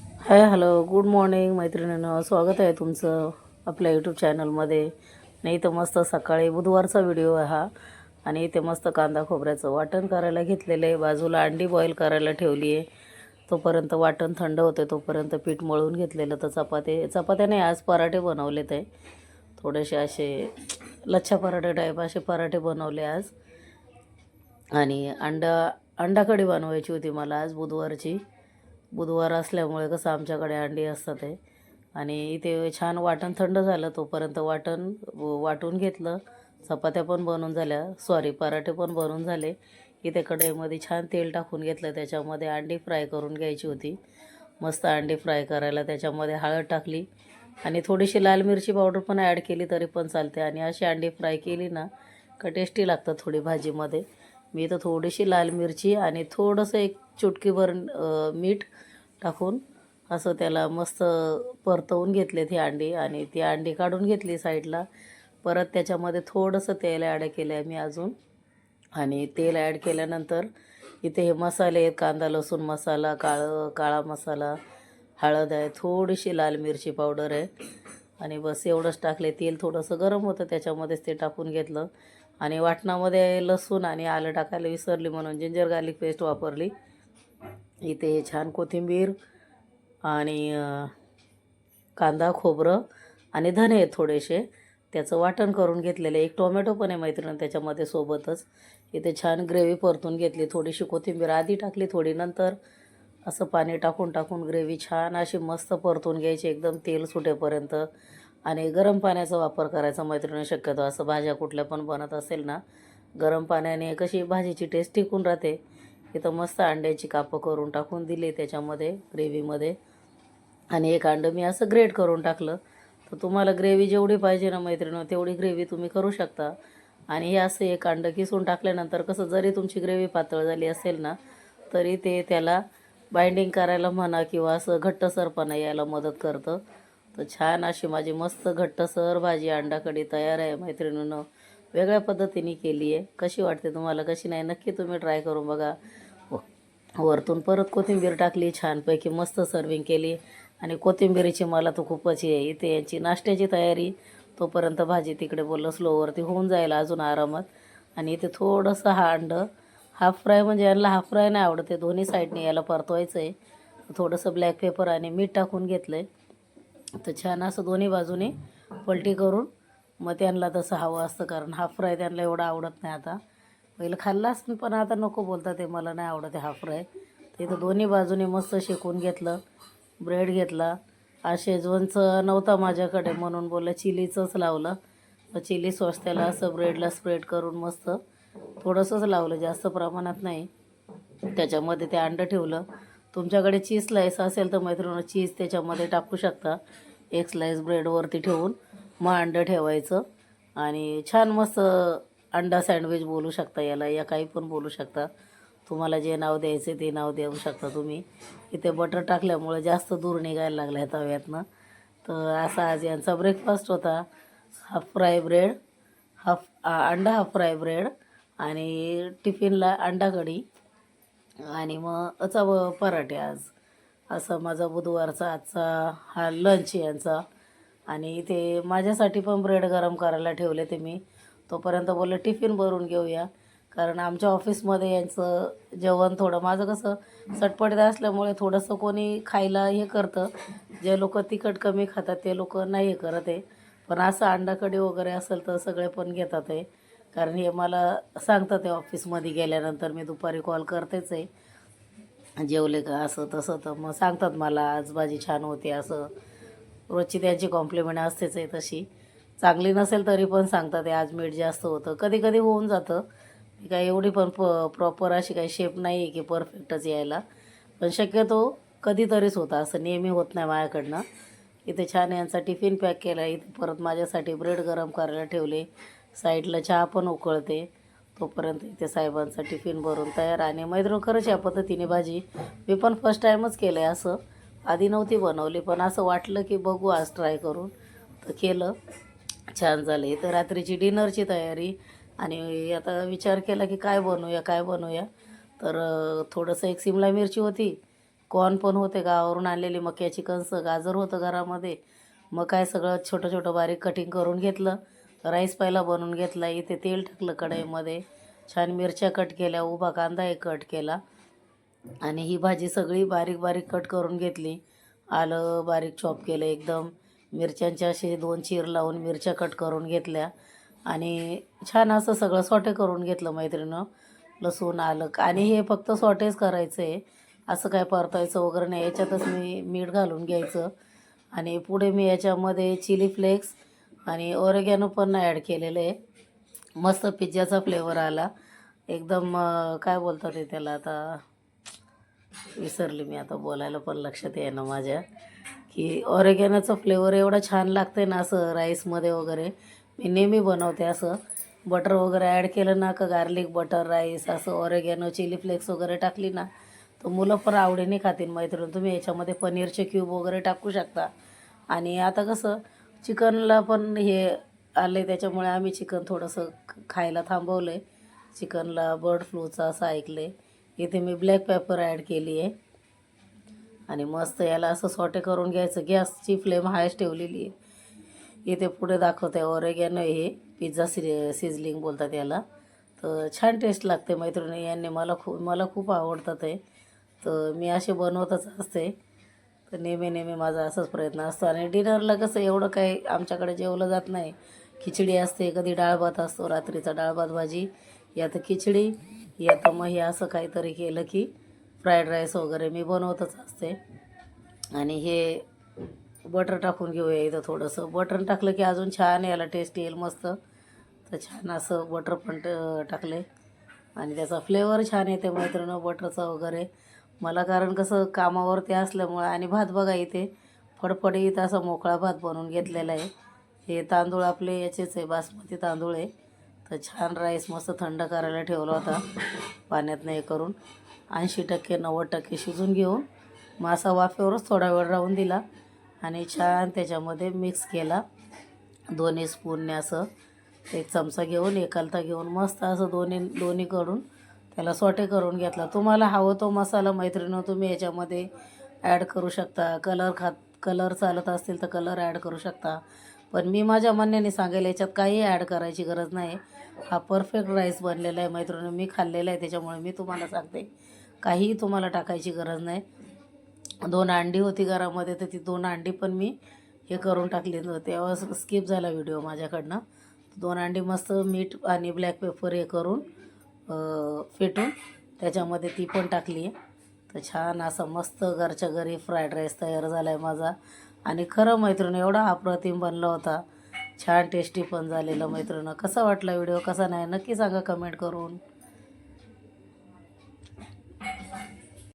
Hi hello. Good morning मैत्रिणीनं. स्वागत आहे तुमचं आपल्या यूट्यूब चॅनलमध्ये. नाही तर मस्त सकाळी बुधवारचा व्हिडिओ आहे हा. आणि इथे मस्त कांदा खोबऱ्याचं वाटण करायला घेतलेलं आहे. बाजूला अंडी बॉईल करायला ठेवली आहे. तोपर्यंत वाटण थंड होते तोपर्यंत पीठ मळून घेतलेलं तर चपाती नाही आज पराठे बनवलेत आहे. थोडेसे असे लच्छा पराठे टाईप असे पराठे बनवले आज. आणि अंडा अंडा कढी बनवायची होती मला आज बुधवारची. बुधवार असल्यामुळे कसं आमच्याकडे अंडी असतात ते. आणि इथे छान वाटण थंड झालं तोपर्यंत वाटण वाटून घेतलं. चपात्या पण बनवून झाल्या. सॉरी पराठे पण बनवून झाले. इथे कढईमध्ये छान तेल टाकून घेतलं. त्याच्यामध्ये अंडी फ्राय करून घ्यायची होती. मस्त अंडी फ्राय करायला त्याच्यामध्ये हळद टाकली. आणि थोडीशी लाल मिरची पावडर पण ॲड केली तरी पण चालते. आणि अशी अंडी फ्राय केली ना का टेस्टी लागतात थोडी भाजीमध्ये. मी तर थोडीशी लाल मिरची आणि थोडंसं एक चुटकीभर मीठ टाकून असं त्याला मस्त परतवून घेतले ती अंडी आणि ती अंडी काढून घेतली साईडला. परत त्याच्यामध्ये थोडंसं तेल ॲड केलं आहे मी अजून. आणि तेल ॲड केल्यानंतर इथे हे मसाले आहेत कांदा लसूण मसाला काळं काळा मसाला हळद आहे थोडीशी लाल मिरची पावडर आहे. आणि बस एवढंच टाकले. तेल थोडंसं गरम होतं त्याच्यामध्येच ते टाकून घेतलं. आणि वाटणामध्ये लसूण आणि आलं टाकायला विसरली म्हणून जिंजर गार्लिक पेस्ट वापरली. इथे छान कोथिंबीर आणि कांदा खोबरं आणि धने आहेत थोडेसे. त्याचं वाटण करून घेतलेलं एक टोमॅटो पण आहे मैत्रीण त्याच्यामध्ये सोबतच. इथे छान ग्रेव्ही परतून घेतली. थोडीशी कोथिंबीर आधी टाकली थोडी नंतर असं पाणी टाकून टाकून ग्रेव्ही छान अशी मस्त परतून घ्यायची. एकदम तेल सुटेपर्यंत आणि गरम पाण्याचा वापर करायचा मैत्रिणी. शक्यतो असं भाज्या कुठल्या पण बनत असेल ना गरम पाण्याने कशी भाजीची टेस्ट टिकून राहते. इथं मस्त अंड्याची कापं करून टाकून दिली त्याच्यामध्ये ग्रेव्हीमध्ये आणि एक अंडं मी असं ग्रेट करून टाकलं. तर तुम्हाला ग्रेव्ही जेवढी पाहिजे ना मैत्रिणी तेवढी ग्रेव्ही तुम्ही करू शकता. आणि हे असं एक अंडं किसून टाकल्यानंतर कसं जरी तुमची ग्रेव्ही पातळ झाली असेल ना तरी ते त्याला बाइंडिंग करायला म्हणा किंवा असं घट्टसरपणा यायला मदत करतं. तर छान अशी माझी मस्त घट्टसर भाजी अंडा तयार आहे मैत्रिणीनं. वेगळ्या पद्धतीने केली आहे कशी वाटते तुम्हाला? कशी नाही? नक्की तुम्ही ट्राय करून बघा. वरतून परत कोथिंबीर टाकली छानपैकी मस्त सर्विंग केली. आणि कोथिंबीरीची मला तर खूपच हे आहे. इथे यांची नाश्त्याची तयारी. तोपर्यंत भाजी तिकडे बोललं स्लोवरती होऊन जाईल अजून आरामात. आणि इथे थोडंसं हा अंडं हाफ फ्राय म्हणजे यांना हाफ फ्राय नाही आवडत आहे दोन्ही साईडने याला परतवायचं आहे थोडंसं ब्लॅक पेपर आणि मीठ टाकून घेतलं आहे तर छान असं दोन्ही बाजूने पलटी करून मग त्यांना तसं हवं असतं कारण हाफ फ्राय त्यांना एवढं आवडत नाही आता. पहिलं खाल्लाच पण आता नको बोलता ते मला नाही आवडत आहे फ्राय. ते तर दोन्ही बाजूने मस्त शेकून घेतलं ब्रेड घेतला. हा शेजवनचं नव्हता माझ्याकडे म्हणून बोललं चिलीचंच लावलं. मग चिली सॉस त्याला असं ब्रेडला स्प्रेड करून मस्त थोडंसंच लावलं जास्त प्रमाणात नाही. त्याच्यामध्ये ते अंडं ठेवलं. तुमच्याकडे चीज स्लाईस असेल तर मैत्रिणी चीज त्याच्यामध्ये टाकू शकता. एक स्लाईस ब्रेडवरती ठेवून मग अंडं ठेवायचं. आणि छान मस्त अंडा सँडविच बोलू शकता याला या काही पण बोलू शकता. तुम्हाला जे नाव द्यायचे ते नाव देऊ शकता तुम्ही. इथे बटर टाकल्यामुळे जास्त दूर निघायला लागला आहे तव्यातनं. तर असा आज यांचा ब्रेकफास्ट होता. हाफ फ्राय ब्रेड हाफ अंडा हाफ फ्राय ब्रेड आणि टिफिनला अंडा कढी आणि मग अचा व पराठे आज. असा माझा बुधवारचा आजचा हा लंच यांचा. आणि इथे माझ्यासाठी पण ब्रेड गरम करायला ठेवले ते मी. तोपर्यंत बोललं टिफिन भरून घेऊया. कारण आमच्या ऑफिसमध्ये यांचं जेवण थोडं माझं कसं चटपटीत असल्यामुळे थोडंसं कोणी खायला हे करतं. जे लोक तिखट कमी खातात ते लोक नाही हे करत आहे. पण असं अंडाकडी वगैरे असेल तर सगळे पण घेतात आहे. कारण हे मला सांगतात आहे ऑफिसमध्ये गेल्यानंतर मी दुपारी कॉल करतेच आहे. जेवले का असं तसं तर मग सांगतात मला आज भाजी छान होती असं. रोजची त्यांची कॉम्प्लिमेंट असतेच आहे तशी. चांगली नसेल तरी पण सांगतात आज मीठ जास्त होतं. कधी कधी होऊन जातं. मी काय एवढी पण प प्रॉपर अशी काही शेप नाही आहे की परफेक्टच यायला. पण शक्यतो कधीतरीच होतं. असं नेहमी होत नाही माझ्याकडनं. इथे छान यांचा टिफिन पॅक केला इथे परत माझ्यासाठी ब्रेड गरम करायला ठेवले. साईडला चहा पण उकळते. तोपर्यंत इथे साहेबांचा टिफिन भरून तयार. आणि मैत्रीण खरंच या पद्धतीने भाजी मी पण फर्स्ट टाईमच केलं आहे असं. आधी नव्हती बनवली पण असं वाटलं की बघू आज ट्राय करून. तर केलं. छान झालं. तर रात्रीची डिनरची तयारी. आणि आता विचार केला की काय बनवूया काय बनवूया? तर थोडंसं एक सिमला मिरची होती. कॉर्न पण होते गावावरून आणलेली. मक्याची कणसं गाजर होतं घरामध्ये. मग काय सगळं छोटं छोटं बारीक कटिंग करून घेतलं. राईस पहिला बनवून घेतला. इथे तेल टाकलं कढईमध्ये. छान मिरच्या कट केल्या उभा कांदा एक कट केला. आणि ही भाजी सगळी बारीक बारीक कट करून घेतली. आलं बारीक चॉप केलं एकदम. मिरच्यांचे असे दोन चीर लावून मिरच्या कट करून घेतल्या. आणि छान असं सगळं सॉटे करून घेतलं मैत्रिणं लसूण आलं. आणि हे फक्त सॉटेच करायचं आहे असं काय परतायचं वगैरे नाही. याच्यातच मी मीठ घालून घ्यायचं. आणि पुढे मी याच्यामध्ये चिली फ्लेक्स आणि ओरेगॅनो पण ॲड केलेलं आहे मस्त पिझ्झाचा फ्लेवर आला. एकदम काय बोलतात ते त्याला आता? विसरली मी आता बोलायला पण लक्षात येईना माझ्या. की ऑरेगॅनोचा फ्लेवर एवढं छान लागतं ना असं राईसमध्ये वगैरे. मी नेहमी बनवते असं. बटर वगैरे ॲड केलं ना का गार्लिक बटर राईस असं ऑरेगॅनो चिली फ्लेक्स वगैरे टाकली ना तर मुलं पण आवडीने खातील. मैत्रीण तुम्ही याच्यामध्ये पनीरचे क्यूब वगैरे टाकू शकता. आणि आता कसं चिकनला पण हे आले त्याच्यामुळे आम्ही चिकन थोडंसं ख- खायला थांबवलं आहे चिकनला बर्ड फ्लूचं असं ऐकलं आहे इथे मी ब्लॅक पेपर ॲड केली आहे आणि मस्त याला असं सॉटे करून घ्यायचं. गॅसची फ्लेम हायच ठेवलेली आहे. इथे पुढे दाखवते ओरेग्यानं हे. पिझ्झा सि सिझलिंग बोलतात याला. तर छान टेस्ट लागते मैत्रिणी. यांनी मला खूप मला खूप आवडतात आहे तर मी असे बनवतच असते. तर नेहमी नेहमी माझा असाच प्रयत्न असतो. आणि डिनरला कसं एवढं काही आमच्याकडे जेवलं जात नाही. खिचडी असते कधी डाळ भात असतो रात्रीचा डाळ भात भाजी या तर खिचडी या तर मग हे असं काहीतरी केलं की फ्राईड राईस वगैरे मी बनवतच असते. आणि हे बटर टाकून घेऊया इथं थोडंसं. बटर टाकलं की अजून छान याला टेस्ट येईल मस्त. तर छान असं बटर पण ट- टाकले. आणि त्याचा फ्लेवर छान येते मैत्रिणं बटरचा वगैरे. मला कारण कसं कामावर ते असल्यामुळं आणि भात बघा इथे फडफडीत असा मोकळा भात बनवून घेतलेला आहे. हे तांदूळ आपले याचेच आहे बासमती तांदूळ आहे. तर छान राईस मस्त थंड करायला ठेवला होता. पाण्यात हे करून. ऐंशी टक्के नव्वद टक्के शिजून घेऊन मासा वाफेवरच थोडा वेळ राहून दिला आणि छान त्याच्यामध्ये मिक्स केला. दोन्ही स्पूनने असं एक चमचा घेऊन एकालता घेऊन मस्त असं दोन्ही दोन्हीकडून त्याला सोटे करून घेतला. तुम्हाला हवं तो मसाला मैत्रिणं तुम्ही याच्यामध्ये ॲड करू शकता. कलर खात कलर चालत असतील तर कलर ॲड करू शकता. पण मी माझ्या म्हणण्याने सांगेल याच्यात काही ॲड करायची गरज नाही. हा परफेक्ट राईस बनलेला आहे मैत्रिणी मी खाल्लेला आहे त्याच्यामुळे मी तुम्हाला सांगते. काहीही तुम्हाला टाकायची गरज नाही. दोन अंडी होती घरामध्ये तर ती दोन अंडी पण मी हे करून टाकली तेव्हा स्किप झाला व्हिडिओ माझ्याकडनं. दोन अंडी मस्त मीठ आणि ब्लॅक पेपर हे करून फेटून त्याच्यामध्ये ती पण टाकली आहे. तर छान असा मस्त घरच्या घरी फ्राईड राईस तयार झाला आहे माझा. आणि खरं मैत्रिणी एवढा अप्रतिम बनला होता. छान टेस्टी पण झालेलं मैत्रिणं कसा वाटला व्हिडिओ कसा नाही? नक्की सांगा कमेंट करून.